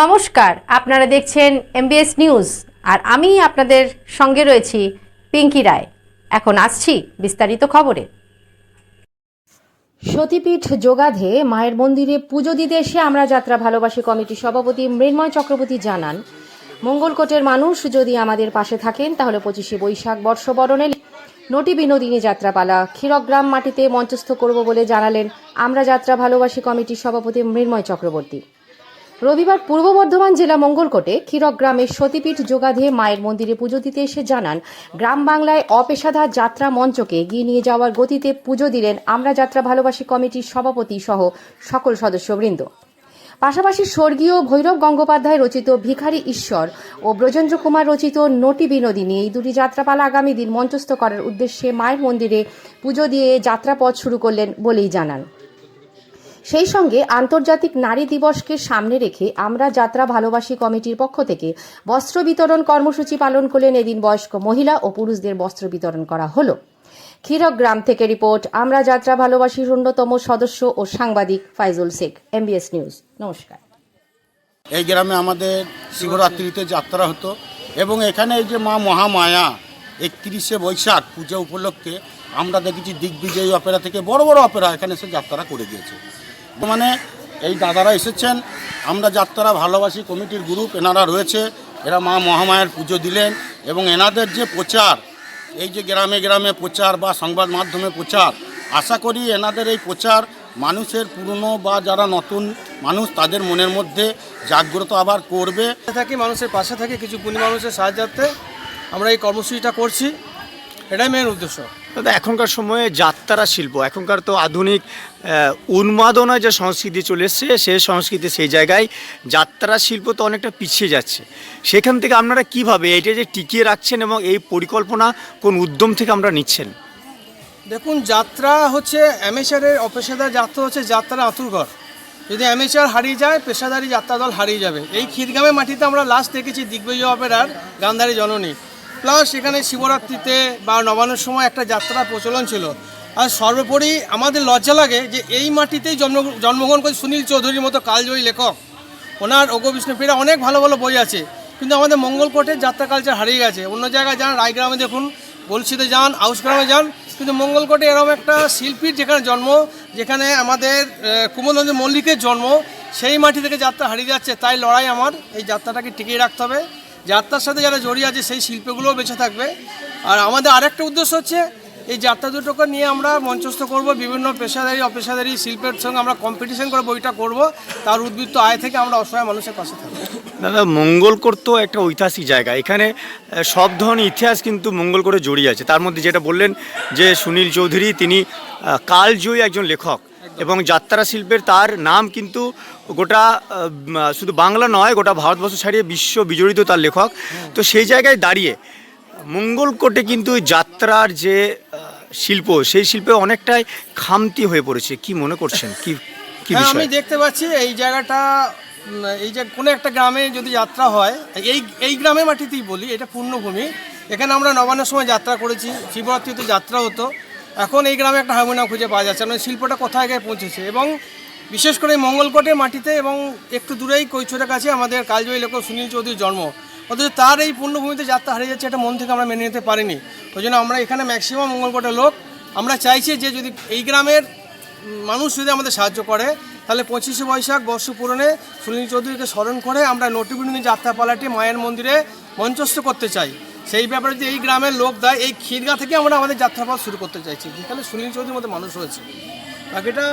নমস্কার, আপনারা দেখছেন এমবিএস নিউজ আর আমি আপনাদের সঙ্গে রয়েছি পিঙ্কি রায়। এখন আসছি বিস্তারিত খবরে। সতীপীঠ যোগাধে মায়ের মন্দিরে পুজো দিতে এসে আমরা যাত্রা ভালোবাসি কমিটির সভাপতি মৃন্ময় চক্রবর্তী জানান, মঙ্গলকোটের মানুষ যদি আমাদের পাশে থাকেন, তাহলে পঁচিশে বৈশাখ বর্ষবরণে নটি বিনোদিনী যাত্রাপালা ক্ষীরগ্রাম মাটিতে মঞ্চস্থ করব বলে জানালেন আমরা যাত্রা ভালোবাসি কমিটির সভাপতি মৃন্ময় চক্রবর্তী। রবিবার পূর্ব বর্ধমান জেলা মঙ্গলকোটে ক্ষীরগ্রামের সতীপীঠ যোগাধে মায়ের মন্দিরে পুজো দিতে এসে জানান, গ্রাম বাংলায় অপেশাদার যাত্রা মঞ্চকে এগিয়ে নিয়ে যাওয়ার গতিতে পুজো দিলেন আমরা যাত্রা ভালোবাসি কমিটির সভাপতি সহ সকল সদস্যবৃন্দ। পাশাপাশি স্বর্গীয় ভৈরব গঙ্গোপাধ্যায় রচিত ভিখারি ঈশ্বর ও ব্রজেন্দ্র কুমার রচিত নটি বিনোদিনী এই দুটি যাত্রাপালা আগামী দিন মঞ্চস্থ করার উদ্দেশ্যে মায়ের মন্দিরে পুজো দিয়ে যাত্রাপথ শুরু করলেন বলেই জানান। সেই সঙ্গে আন্তর্জাতিক নারী দিবসকে সামনে রেখে আমরা যাত্রা ভালোবাসি কমিটির পক্ষ থেকে বস্ত্র বিতরণ কর্মসূচি পালন করলেন এদিন বয়স্ক মহিলা ও পুরুষদের বস্ত্র বিতরণ করা হলো। ক্ষীরগ্রাম থেকে রিপোর্ট, আমরা যাত্রা ভালোবাসির অন্যতম সদস্য ও সাংবাদিক ফাইজুল শেখ এমবিএস নিউজ নমস্কার। এই গ্রামে আমাদের শিবরাত্রিতে যাত্রা হতো এবং এখানে এই যে মা মহামায়া, একত্রিশে বৈশাখ পূজা উপলক্ষে আমরা দেখেছি দিগ্বিজয়ী অপেরা থেকে বড় বড় অপেরা এখানে এসে যাত্রা করে দিয়েছে। মানে এই দাদারা এসেছেন। আমরা যাত্রা ভালোবাসি কমিটির গ্রুপ, এনারা রয়েছে। এরা মা মহামায়ের পুজো দিলেন এবং এনাদের যে প্রচার, এই যে গ্রামে গ্রামে প্রচার বা সংবাদ মাধ্যমে প্রচার, আশা করি এনাদের এই প্রচার মানুষের পুরনো বা যারা নতুন মানুষ, তাদের মনের মধ্যে জাগ্রত আবার করবে। থাকি, মানুষের পাশে থাকি, কিছু পুণ্য মানুষের সাহায্যার্থে আমরা এই কর্মসূচিটা করছি। এটাই মেন উদ্দেশ্য। দাদা এখনকার সময়ে যাত্রা শিল্প এখনকার তো আধুনিক উন্মাদনা যে সংস্কৃতি চলে এসছে সেই সংস্কৃতি সেই জায়গায় যাত্রা শিল্প তো অনেকটা পিছিয়ে যাচ্ছে। সেখান থেকে আপনারা কীভাবে এটা যে টিকিয়ে রাখছেন এবং এই পরিকল্পনা কোন উদ্যম থেকে আমরা নিচ্ছেন? দেখুন যাত্রা হচ্ছে অ্যামেচারের অপেশাদার যাত্রা হচ্ছে যাত্রা আতুরঘর যদি অ্যামেচার হারিয়ে যায় পেশাদারি যাত্রা দল হারিয়ে যাবে। এই ক্ষীরগ্রামের মাটিতে আমরা লাস্ট দেখেছি দিগ্বিজয় অপেরার গান্ধারী জননী। প্লাস এখানে শিবরাত্রিতে বা নবান্নের সময় একটা যাত্রা প্রচলন ছিল। আর সর্বোপরি আমাদের লজ্জা লাগে যে এই মাটিতেই জন্ম, জন্মগ্রহণ করে সুনীল চৌধুরীর মতো কালজয়ী লেখক। ওনার অগ বিষ্ণুপীরা অনেক ভালো ভালো বই আছে, কিন্তু আমাদের মঙ্গলকোটের যাত্রা কালচার হারিয়ে গেছে। অন্য জায়গায় যান, রায়গ্রামে দেখুন বলছিতে যান, আউসগ্রামে যান, কিন্তু মঙ্গলকোটে এরকম একটা শিল্পীর যেখানে জন্ম, যেখানে আমাদের কুমলনন্দ মল্লিকের জন্ম, সেই মাটি থেকে যাত্রা হারিয়ে যাচ্ছে, তাই লড়াই আমার, এই যাত্রাটাকে টিকিয়ে রাখতে হবে। যাত্রার সাথে যারা জড়িয়ে আছে সেই শিল্পগুলোও বেঁচে থাকবে। আর আমাদের আরেকটা উদ্দেশ্য হচ্ছে, এই যাত্রা দুটোকে নিয়ে আমরা মঞ্চস্থ করব, বিভিন্ন পেশাদারি, অপেশাদারি শিল্পের সঙ্গে আমরা কম্পিটিশন করে বইটা করব। তার উদ্বৃত্ত আয় থেকে আমরা অসহায় মানুষের পাশে থাকব। দাদা, মঙ্গলকোট তো একটা ঐতিহাসিক জায়গা। এখানে সব ধরনের ইতিহাস কিন্তু মঙ্গলকোটে জড়িয়ে আছে। তার মধ্যে যেটা বললেন যে সুনীল চৌধুরী, তিনি কালজয়ী একজন লেখক। এবং যাত্রা শিল্পের তার নাম কিন্তু গোটা শুধু বাংলা নয় গোটা ভারতবর্ষ ছাড়িয়ে বিশ্ব বিজড়িত তার লেখক। তো সেই জায়গায় দাঁড়িয়ে মঙ্গলকোটে কিন্তু যাত্রার যে শিল্প সেই শিল্পে অনেকটাই খামতি হয়ে পড়েছে। কি মনে করছেন? কি কি হ্যাঁ আমি দেখতে পাচ্ছি এই জায়গাটা এই যে কোনো একটা গ্রামে যদি যাত্রা হয় এই এই গ্রামের মাটিতেই বলি এটা পূর্ণভূমি। এখানে আমরা নবান্নের সময় যাত্রা করেছি শিবরাত্রিতে যাত্রা হতো। এখন এই গ্রামে একটা হারমোনিয়াম খুঁজে পাওয়া যাচ্ছে। মানে শিল্পটা কোথায় গিয়ে পৌঁছেছে এবং বিশেষ করে মঙ্গলকোটের মাটিতে এবং একটু দূরেই কৈছোরের কাছে আমাদের কালজয়ী লেখক সুনীল চৌধুরীর জন্ম। অথচ তার এই পূর্ণভূমিতে যাত্রা হারিয়ে যাচ্ছে এটা মন থেকে আমরা মেনে নিতে পারিনি। ওই জন্য আমরা এখানে ম্যাক্সিমাম মঙ্গলকোটের লোক। আমরা চাইছি যে যদি এই গ্রামের মানুষ যদি আমাদের সাহায্য করে, তাহলে পঁচিশে বৈশাখ বর্ষ পূরণে সুনীল চৌধুরীকে স্মরণ করে আমরা নটিবিনী যাত্রাপালাটি মায়ের মন্দিরে মঞ্চস্থ করতে চাই। সেই ব্যাপারে যে এই গ্রামের লোক দেয়, এই ক্ষীরগা থেকে আমরা আমাদের যাত্রাপথ শুরু করতে চাইছি। যেখানে সুনীল চৌধুরীর মতো মানুষ রয়েছে। বাকিটা